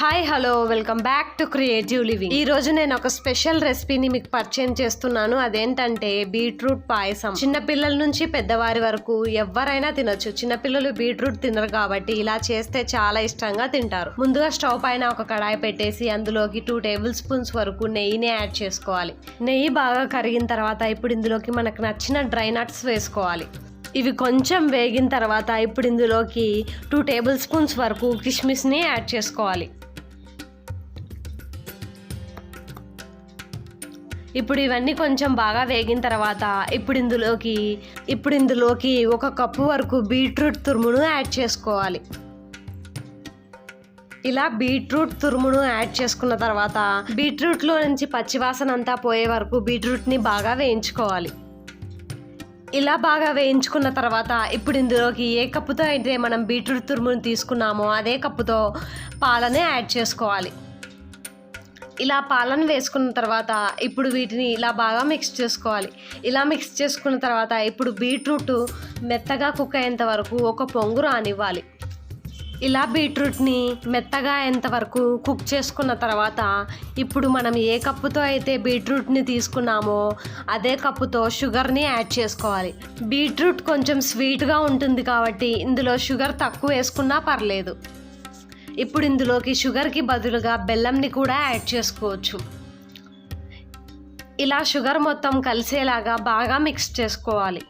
Hi hello welcome back to creative living ఈ రోజు నేను ఒక స్పెషల్ రెసిపీని మీకు పరిచయం చేస్తున్నాను. అదేంటంటే బీట్రూట్ పాయసం. చిన్న పిల్లల నుంచి పెద్దవారి వరకు ఎవరైనా తినొచ్చు. చిన్నపిల్లలు బీట్రూట్ తినరు కాబట్టి ఇలా చేస్తే చాలా ఇష్టంగా తింటారు. ముందుగా స్టవ్ పైన ఒక కడాయి పెట్టేసి అందులోకి టూ టేబుల్ స్పూన్స్ వరకు నెయ్యిని యాడ్ చేసుకోవాలి. నెయ్యి బాగా కరిగిన తర్వాత ఇప్పుడు ఇందులోకి మనకు నచ్చిన డ్రై నట్స్ వేసుకోవాలి. ఇవి కొంచెం వేగిన తర్వాత ఇప్పుడు ఇందులోకి టూ టేబుల్ స్పూన్స్ వరకు కిస్మిస్ని యాడ్ చేసుకోవాలి. ఇప్పుడు ఇవన్నీ కొంచెం బాగా వేగిన తర్వాత ఇప్పుడు ఇందులోకి ఇప్పుడు ఇందులోకి ఒక కప్పు వరకు బీట్రూట్ తురుమును యాడ్ చేసుకోవాలి. ఇలా బీట్రూట్ తురుమును యాడ్ చేసుకున్న తర్వాత బీట్రూట్లో నుంచి పచ్చివాసన అంతా పోయే వరకు బీట్రూట్ని బాగా వేయించుకోవాలి. ఇలా బాగా వేయించుకున్న తర్వాత ఇప్పుడు ఇందులోకి ఏ కప్పుతో అయితే మనం బీట్రూట్ తురుమును తీసుకున్నామో అదే కప్పుతో పాలనే యాడ్ చేసుకోవాలి. ఇలా పాలను వేసుకున్న తర్వాత ఇప్పుడు వీటిని ఇలా బాగా మిక్స్ చేసుకోవాలి. ఇలా మిక్స్ చేసుకున్న తర్వాత ఇప్పుడు బీట్రూట్ మెత్తగా కుక్ అయ్యేంత వరకు ఒక పొంగు రానివ్వాలి. ఇలా బీట్రూట్ని మెత్తగా అయ్యేంత వరకు కుక్ చేసుకున్న తర్వాత ఇప్పుడు మనం ఏ కప్పుతో అయితే బీట్రూట్ని తీసుకున్నామో అదే కప్పుతో షుగర్ని యాడ్ చేసుకోవాలి. బీట్రూట్ కొంచెం స్వీట్గా ఉంటుంది కాబట్టి ఇందులో షుగర్ తక్కువ వేసుకున్నా పర్లేదు. ఇప్పుడు ఇందులోకి షుగర్కి బదులుగా బెల్లంని కూడా యాడ్ చేసుకోవచ్చు. ఇలా షుగర్ మొత్తం కలిసేలాగా బాగా మిక్స్ చేసుకోవాలి.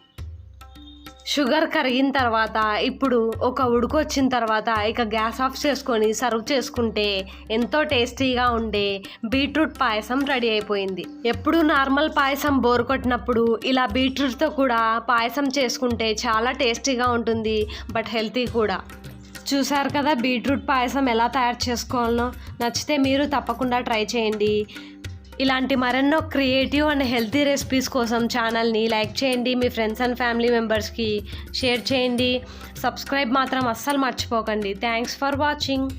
షుగర్ కరిగిన తర్వాత ఇప్పుడు ఒక ఉడుకు వచ్చిన తర్వాత ఇక గ్యాస్ ఆఫ్ చేసుకొని సర్వ్ చేసుకుంటే ఎంతో టేస్టీగా ఉండే బీట్రూట్ పాయసం రెడీ అయిపోయింది. ఎప్పుడు నార్మల్ పాయసం బోర్ కొట్టినప్పుడు ఇలా బీట్రూట్తో కూడా పాయసం చేసుకుంటే చాలా టేస్టీగా ఉంటుంది బట్ హెల్తీ కూడా. చూసారు కదా బీట్రూట్ పాయసం ఎలా తయారు చేసుకోవాలనో. నచ్చితే మీరు తప్పకుండా ట్రై చేయండి. ఇలాంటి మరెన్నో క్రియేటివ్ అండ్ హెల్తీ రెసిపీస్ కోసం ఛానల్ని లైక్ చేయండి మీ ఫ్రెండ్స్ అండ్ ఫ్యామిలీ మెంబర్స్కి షేర్ చేయండి. సబ్స్క్రైబ్ మాత్రం అస్సలు మర్చిపోకండి. Thanks for watching.